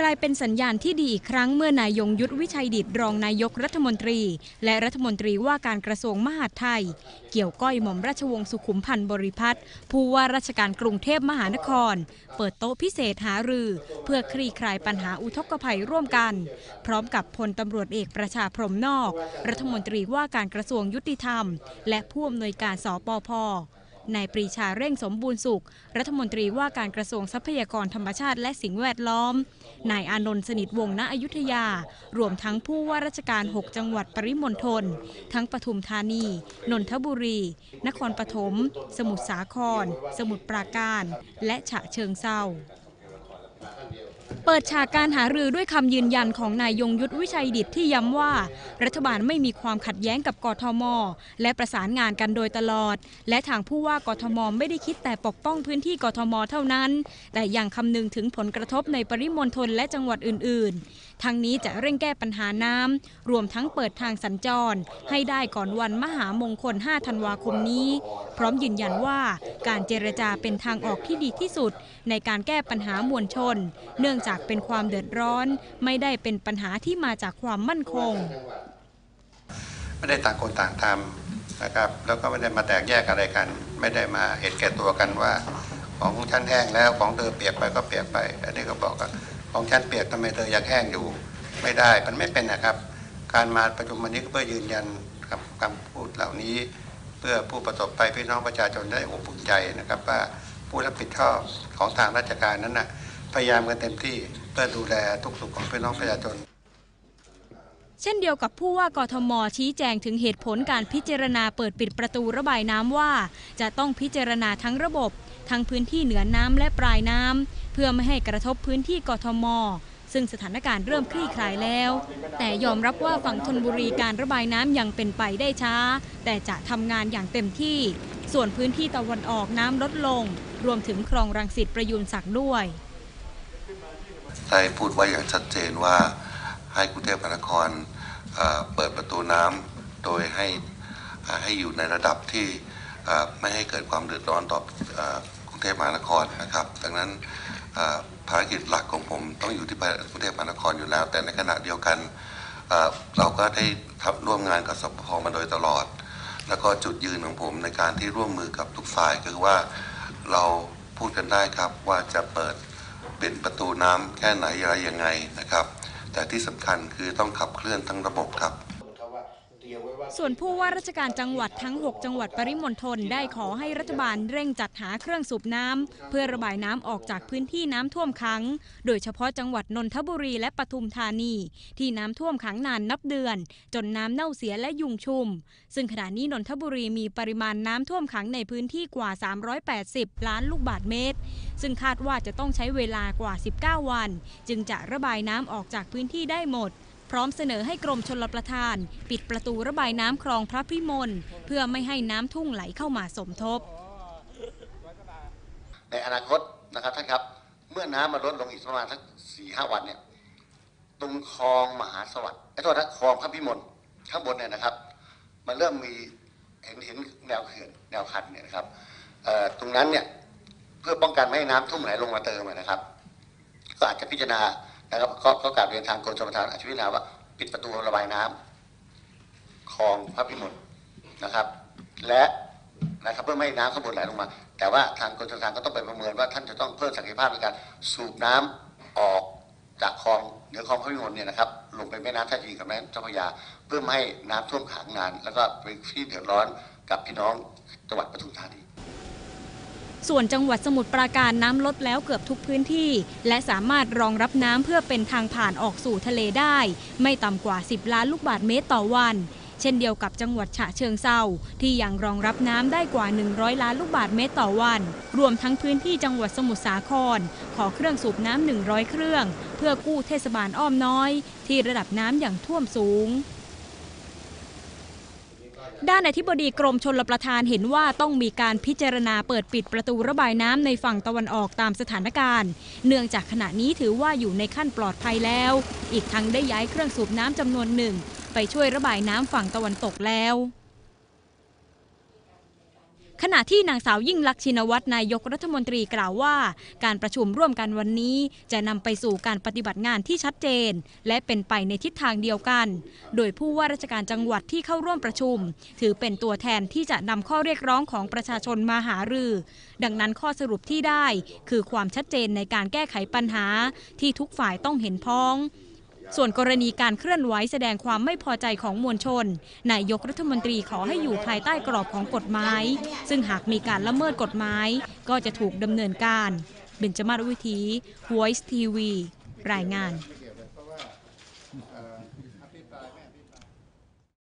กลายเป็นสัญญาณที่ดีอีกครั้งเมื่อนายยงยุทธวิชัยดิตรองนายกรัฐมนตรี และรัฐมนตรีว่าการกระทรวงมหาดไทย เกี่ยวก้อยหม่อมราชวงศ์สุขุมพันธ์บริพัตรผู้ว่าราชการกรุงเทพมหานคร เปิดโต๊ะพิเศษหารือ เพื่อคลี่คลายปัญหาอุทกภัยร่วมกัน พร้อมกับพลตำรวจเอกประชาพรหมนอก รัฐมนตรีว่าการกระทรวงยุติธรรม และผู้อำนวยการสปพ นายปรีชาเร่งสมบูรณ์สุข รัฐมนตรีว่าการกระทรวงทรัพยากรธรรมชาติและสิ่งแวดล้อม นายอานนท์สนิทวงศ์ณอยุธยา รวมทั้งผู้ว่าราชการ 6 จังหวัดปริมณฑล ทั้งปทุมธานี นนทบุรี นครปฐม สมุทรสาคร สมุทรปราการ และฉะเชิงเซา เปิดฉากการหารือด้วยคำยืนยันของนายยงยุทธวิชัยดิตที่ย้ำว่า รัฐบาลไม่มีความขัดแย้งกับกทม และประสานงานกันโดยตลอด และทางผู้ว่ากทมไม่ได้คิดแต่ปกป้องพื้นที่กทมเท่านั้น แต่ยังคำนึงถึงผลกระทบในปริมณฑลและจังหวัดอื่น ๆทางนี้จะเร่งแก้ปัญหาน้ำรวมทั้งเปิดทางสัญจร ให้ได้ก่อนวันมหามงคล 5 ธันวาคมนี้ พร้อมยืนยันว่าการเจรจาเป็นทางออกที่ดีที่สุด ในการแก้ปัญหามวลชน เนื่องจากเป็นความเดือดร้อน ไม่ได้เป็นปัญหาที่มาจากความมั่นคง ไม่ได้ต่างคนต่างทำนะครับ แล้วก็ไม่ได้มาแตกแยกอะไรกัน ไม่ได้มาเห็นแก่ตัวกันว่า ของฉันแห้งแล้วของเธอเปียกไปก็เปียกไปอันนี้ก็บอกว่าของฉันเปียกทำไมเธอยังแห้งอยู่ ไม่ได้มันไม่เป็นนะครับ การมาประชุมวันนี้ก็เพื่อยืนยันกับคำพูดเหล่านี้เพื่อผู้ประสบภัยพี่น้องประชาชนได้อบอุ่นใจนะครับว่าผู้รับผิดชอบของทางราชการนั้นน่ะ พยายามกันเต็มที่เพื่อดูแลทุกสุขของพี่น้องประชาชนเช่นเดียวกับผู้ว่ากทมชี้แจงถึงเหตุผลการพิจารณาเปิดปิดประตูระบายน้ำว่า จะต้องพิจารณาทั้งระบบ ทั้งพื้นที่เหนือน้ำและปลายน้ำเพื่อไม่ให้กระทบพื้นที่กทม ซึ่งสถานการณ์เริ่มคลี่คลายแล้ว แต่ยอมรับว่าฝั่งธนบุรีการระบายน้ำยังเป็นไปได้ช้า แต่จะทำงานอย่างเต็มที่ ส่วนพื้นที่ตะวันออกน้ำลดลง รวมถึงคลองรังสิตประยูนศักดิ์ด้วย ได้พูดไว้อย่างชัดเจนว่าให้กรุงเทพมหานครเปิดประตูน้ำโดยให้ให้อยู่ในระดับที่ไม่ให้เกิดความเดือดร้อนต่อกรุงเทพมหานครนะครับ ดังนั้นภารกิจหลักของผมต้องอยู่ที่กรุงเทพมหานครอยู่แล้ว แต่ในขณะเดียวกันเราก็ได้ทำร่วมงานกับสพมาโดยตลอด แล้วก็จุดยืนของผมในการที่ร่วมมือกับทุกฝ่ายคือว่าเราพูดกันได้ครับว่าจะเปิด เป็นประตูน้ำแค่ไหนอะไรยังไงนะครับ แต่ที่สำคัญคือต้องขับเคลื่อนทั้งระบบครับ ส่วนผู้ว่าราชการจังหวัดทั้ง 6 จังหวัดปริมณฑลได้ขอให้รัฐบาลเร่งจัดหาเครื่องสูบน้ำเพื่อระบายน้ำออกจากพื้นที่น้ำท่วมขัง โดยเฉพาะจังหวัดนนทบุรีและปทุมธานี ที่น้ำท่วมขังนานนับเดือน จนน้ำเน่าเสียและยุงชุม ซึ่งขณะนี้นนทบุรีมีปริมาณน้ำท่วมขังในพื้นที่กว่า 380 ล้านลูกบาศก์เมตร ซึ่งคาดว่าจะต้องใช้เวลากว่า 19 วัน จึงจะระบายน้ำออกจากพื้นที่ได้หมด ร้อมเสนอให้กรมชลประทาน ปิดประตูระบายน้ำคลองพระพิมลเพื่อไม่ให้น้ำทุ่งไหลเข้ามาสมทบ ในอนาคตนะครับท่านครับ เมื่อน้ำมันลดลงอีกประมาณสักสี่ห้าวันเนี่ยตรงคลองมหาสวัสดิ์ไอ้โทษนะคลองพระพิมลข้างบนเนี่ยนะครับ มันเริ่มมีเห็นเห็นแนวเขื่อนแนวคันเนี่ยนะครับตรงนั้นเนี่ยเพื่อป้องกันไม่ให้น้ำทุ่มไหลลงมาเติมนะครับ ก็อาจจะพิจารณา นะครับก็ก็กราบเรียนทางกรมชลประทานอาจจะพิจารณาว่าปิดประตูระบายน้ำคลองพระพิมลนะครับ และนะครับเพื่อไม่ให้น้ำข้างบนไหลลงมา แต่ว่าทางกรมชลประทานก็ต้องไปประเมินว่าท่านจะต้องเพิ่มศักยภาพในการสูบน้ำออกจากคลองเหนือคลองพระพิมลเนี่ยนะครับลงไปแม่น้ำท่าจีนกับแม่น้ำเจ้าพระยา เพื่อไม่ให้น้ำท่วมขังนาน แล้วก็เป็นที่เดือดร้อนกับพี่น้องจังหวัดปทุมธานี ส่วนจังหวัดสมุทรปราการน้ำลดแล้วเกือบทุกพื้นที่ และสามารถรองรับน้ำเพื่อเป็นทางผ่านออกสู่ทะเลได้ ไม่ต่ำกว่า 10 ล้านลูกบาศก์เมตรต่อวัน เช่นเดียวกับจังหวัดฉะเชิงเซาที่ยังรองรับน้ำได้กว่า 100 ล้านลูกบาศก์เมตรต่อวัน รวมทั้งพื้นที่จังหวัดสมุทรสาคร ขอเครื่องสูบน้ำ100 เครื่อง เพื่อกู้เทศบาลอ้อมน้อย ที่ระดับน้ำอย่างท่วมสูง ด้านอธิบดีกรมชลประทานเห็นว่าต้องมีการพิจารณาเปิดปิดประตูระบายน้ำในฝั่งตะวันออกตามสถานการณ์ เนื่องจากขณะนี้ถือว่าอยู่ในขั้นปลอดภัยแล้ว อีกทั้งได้ย้ายเครื่องสูบน้ำจำนวนหนึ่ง ไปช่วยระบายน้ำฝั่งตะวันตกแล้ว ขณะที่นางสาวยิ่งลักษณ์ชินวัตรนายกรัฐมนตรีกล่าวว่า การประชุมร่วมกันวันนี้ จะนำไปสู่การปฏิบัติงานที่ชัดเจน และเป็นไปในทิศทางเดียวกัน โดยผู้ว่าราชการจังหวัดที่เข้าร่วมประชุม ถือเป็นตัวแทนที่จะนำข้อเรียกร้องของประชาชนมาหารือ ดังนั้นข้อสรุปที่ได้ คือความชัดเจนในการแก้ไขปัญหาที่ทุกฝ่ายต้องเห็นพ้อง ส่วนกรณีการเคลื่อนไหวแสดงความไม่พอใจของมวลชน นายกรัฐมนตรีขอให้อยู่ภายใต้กรอบของกฎหมาย ซึ่งหากมีการละเมิดกฎหมาย ก็จะถูกดำเนินการ เบญจมาศวิธี Voice TV รายงาน